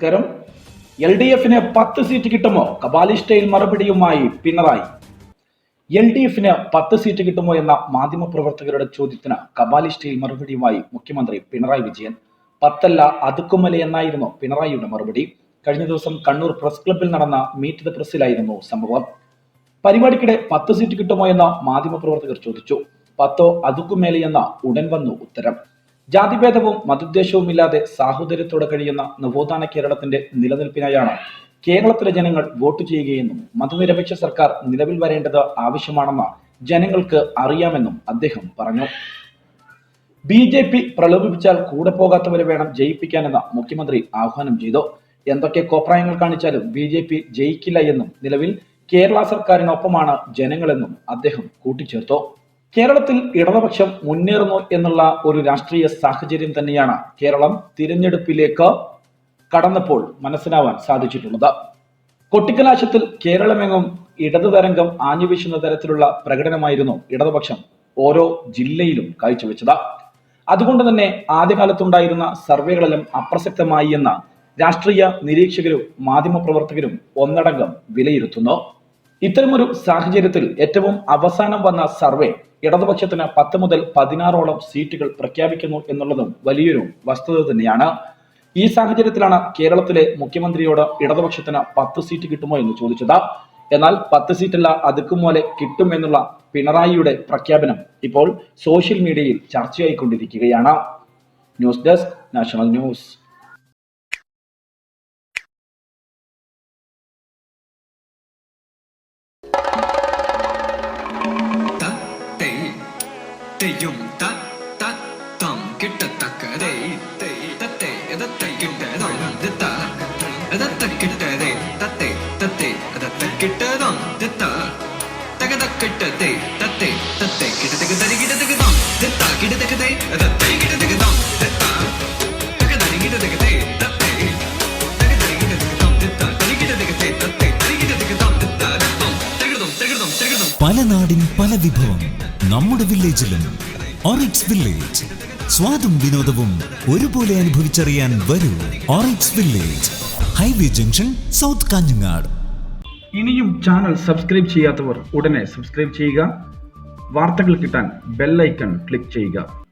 നമസ്കാരം. L D എഫിന് പത്ത് സീറ്റ് കിട്ടുമോ? കപാലിസ്റ്റയിൽ മറുപടിയുമായി പിണറായി. എൽ ഡി എഫിന് പത്ത് സീറ്റ് കിട്ടുമോ എന്ന മാധ്യമപ്രവർത്തകരുടെ ചോദ്യത്തിന് കപാലിസ്റ്റയിൽ മറുപടിയുമായി മുഖ്യമന്ത്രി പിണറായി വിജയൻ. പത്തല്ല അതുക്കുമല എന്നായിരുന്നു പിണറായിയുടെ മറുപടി. കഴിഞ്ഞ ദിവസം കണ്ണൂർ പ്രസ് ക്ലബിൽ നടന്ന മീറ്റ് ദ പ്രസിലായിരുന്നു സംഭവം. പരിപാടിക്കിടെ പത്ത് സീറ്റ് കിട്ടുമോ എന്ന് മാധ്യമപ്രവർത്തകർ ചോദിച്ചു. പത്തോ അതുക്കുമേലെ എന്ന ഉടൻ വന്നു ഉത്തരം. ജാതിഭേദവും മതദ്വേഷവും ഇല്ലാതെ സാഹോദര്യത്തോടെ കഴിയുന്ന നവോത്ഥാന കേരളത്തിന്റെ നിലനിൽപ്പിനായാണ് കേരളത്തിലെ ജനങ്ങൾ വോട്ട് ചെയ്യുകയെന്നും മതനിരപേക്ഷ സർക്കാർ നിലവിൽ വരേണ്ടത് ആവശ്യമാണെന്ന് ജനങ്ങൾക്ക് അറിയാമെന്നും അദ്ദേഹം പറഞ്ഞു. ബി ജെ പി പ്രലോഭിപ്പിച്ചാൽ കൂടെ പോകാത്തവരെ വേണം ജയിപ്പിക്കാനെന്ന് മുഖ്യമന്ത്രി ആഹ്വാനം ചെയ്തു. എന്തൊക്കെ കോപ്രായങ്ങൾ കാണിച്ചാലും ബി ജെ പി ജയിക്കില്ല എന്നും നിലവിൽ കേരള സർക്കാരിനൊപ്പമാണ് ജനങ്ങളെന്നും അദ്ദേഹം കൂട്ടിച്ചേർത്തു. കേരളത്തിൽ ഇടതുപക്ഷം മുന്നേറുന്നു എന്നുള്ള ഒരു രാഷ്ട്രീയ സാഹചര്യം തന്നെയാണ് കേരളം തിരഞ്ഞെടുപ്പിലേക്ക് കടന്നപ്പോൾ മനസ്സിലാവാൻ സാധിച്ചിട്ടുള്ളത്. കൊട്ടിക്കലാശത്തിൽ കേരളമെങ്ങും ഇടതു തരംഗം ആഞ്ഞുവീശുന്ന തരത്തിലുള്ള പ്രകടനമായിരുന്നു ഇടതുപക്ഷം ഓരോ ജില്ലയിലും കാഴ്ചവെച്ചത്. അതുകൊണ്ട് തന്നെ ആദ്യകാലത്തുണ്ടായിരുന്ന സർവേകളെല്ലാം അപ്രസക്തമായി എന്ന രാഷ്ട്രീയ നിരീക്ഷകരും മാധ്യമപ്രവർത്തകരും ഒന്നടങ്കം വിലയിരുത്തുന്നു. ഇത്തരമൊരു സാഹചര്യത്തിൽ ഏറ്റവും അവസാനം വന്ന സർവേ ഇടതുപക്ഷത്തിന് പത്ത് മുതൽ പതിനാറോളം സീറ്റുകൾ പ്രഖ്യാപിക്കുന്നു എന്നുള്ളതും വലിയൊരു വസ്തുത തന്നെയാണ്. ഈ സാഹചര്യത്തിലാണ് കേരളത്തിലെ മുഖ്യമന്ത്രിയോട് ഇടതുപക്ഷത്തിന് പത്ത് സീറ്റ് കിട്ടുമോ എന്ന് ചോദിച്ചത്. എന്നാൽ പത്ത് സീറ്റല്ല അതുക്കും പോലെ കിട്ടും എന്നുള്ള പിണറായിയുടെ പ്രഖ്യാപനം ഇപ്പോൾ സോഷ്യൽ മീഡിയയിൽ ചർച്ചയായിക്കൊണ്ടിരിക്കുകയാണ്. News desk national news. Dum த തക തക്കിട്ട ദേ തത്തേ തത്തേ കിട്ട തക തരി കിട്ട തക ദം ദിത്ത കിട്ട തക ദേ എതത്ത കിട്ട തക ദം ദിത്ത തക തരി കിട്ട തക ദേ തത്തേ. തക തരി കിട്ട തക ദം ദിത്ത തരി കിട്ട തക ദേ തത്തേ. തരി കിട്ട തക ദം ദിത്ത ദം തകിടം തകിടം തകിടം പല നാടിൻ പല വിഭവം. നമ്മുടെ വില്ലേജിലും ഓറിക്സ് വില്ലേജ് സ്വാദും വിനോദവും ഒരുപോലെ അനുഭവിച്ചറിയാൻ വരൂ Oryx village highway junction south Kanhangad ഇനിയും ചാനൽ സബ്സ്ക്രൈബ് ചെയ്യാത്തവർ ഉടനെ സബ്സ്ക്രൈബ് ചെയ്യുക. വാർത്തകൾ കിട്ടാൻ ബെല്ലൈക്കൺ ക്ലിക്ക് ചെയ്യുക.